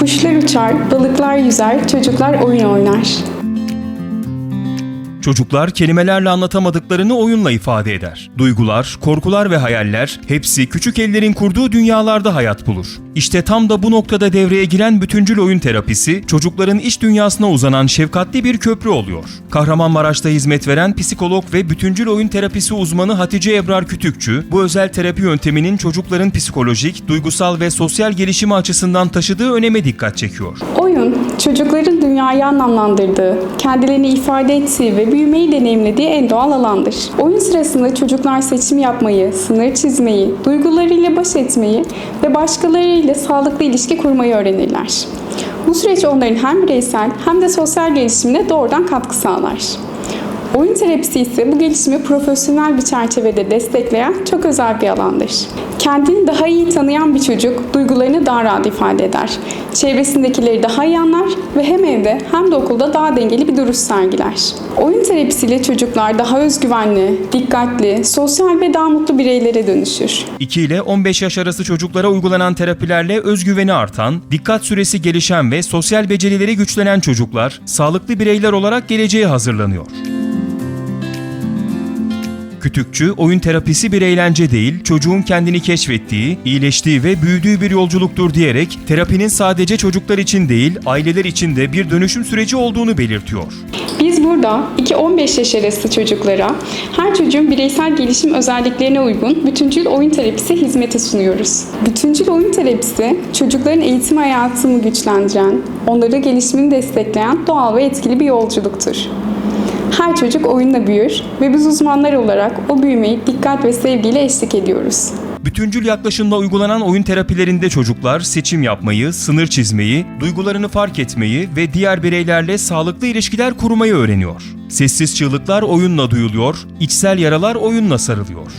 Kuşlar uçar, balıklar yüzer, çocuklar oyun oynar. Çocuklar kelimelerle anlatamadıklarını oyunla ifade eder. Duygular, korkular ve hayaller hepsi küçük ellerin kurduğu dünyalarda hayat bulur. İşte tam da bu noktada devreye giren bütüncül oyun terapisi, çocukların iç dünyasına uzanan şefkatli bir köprü oluyor. Kahramanmaraş'ta hizmet veren psikolog ve bütüncül oyun terapisi uzmanı Hatice Ebrar Kütükçü, bu özel terapi yönteminin çocukların psikolojik, duygusal ve sosyal gelişimi açısından taşıdığı öneme dikkat çekiyor. Oyun, çocukların dünyayı anlamlandırdığı, kendilerini ifade ettiği ve büyümeyi deneyimlediği en doğal alandır. Oyun sırasında çocuklar seçim yapmayı, sınır çizmeyi, duygularıyla baş etmeyi ve başkalarıyla sağlıklı ilişki kurmayı öğrenirler. Bu süreç onların hem bireysel hem de sosyal gelişimine doğrudan katkı sağlar. Oyun terapisi ise bu gelişimi profesyonel bir çerçevede destekleyen çok özel bir alandır. Kendini daha iyi tanıyan bir çocuk duygularını daha rahat ifade eder. Çevresindekileri daha iyi anlar ve hem evde hem de okulda daha dengeli bir duruş sergiler. Oyun terapisiyle çocuklar daha özgüvenli, dikkatli, sosyal ve daha mutlu bireylere dönüşür. 2 ile 15 yaş arası çocuklara uygulanan terapilerle özgüveni artan, dikkat süresi gelişen ve sosyal becerileri güçlenen çocuklar sağlıklı bireyler olarak geleceğe hazırlanıyor. Kütükçü, oyun terapisi bir eğlence değil, çocuğun kendini keşfettiği, iyileştiği ve büyüdüğü bir yolculuktur diyerek terapinin sadece çocuklar için değil, aileler için de bir dönüşüm süreci olduğunu belirtiyor. Biz burada 2-15 yaş arası çocuklara her çocuğun bireysel gelişim özelliklerine uygun bütüncül oyun terapisi hizmeti sunuyoruz. Bütüncül oyun terapisi çocukların eğitim hayatını güçlendiren, onları gelişimini destekleyen doğal ve etkili bir yolculuktur. Her çocuk oyunla büyür ve biz uzmanlar olarak o büyümeyi dikkat ve sevgiyle eşlik ediyoruz. Bütüncül yaklaşımla uygulanan oyun terapilerinde çocuklar seçim yapmayı, sınır çizmeyi, duygularını fark etmeyi ve diğer bireylerle sağlıklı ilişkiler kurmayı öğreniyor. Sessiz çığlıklar oyunla duyuluyor, içsel yaralar oyunla sarılıyor.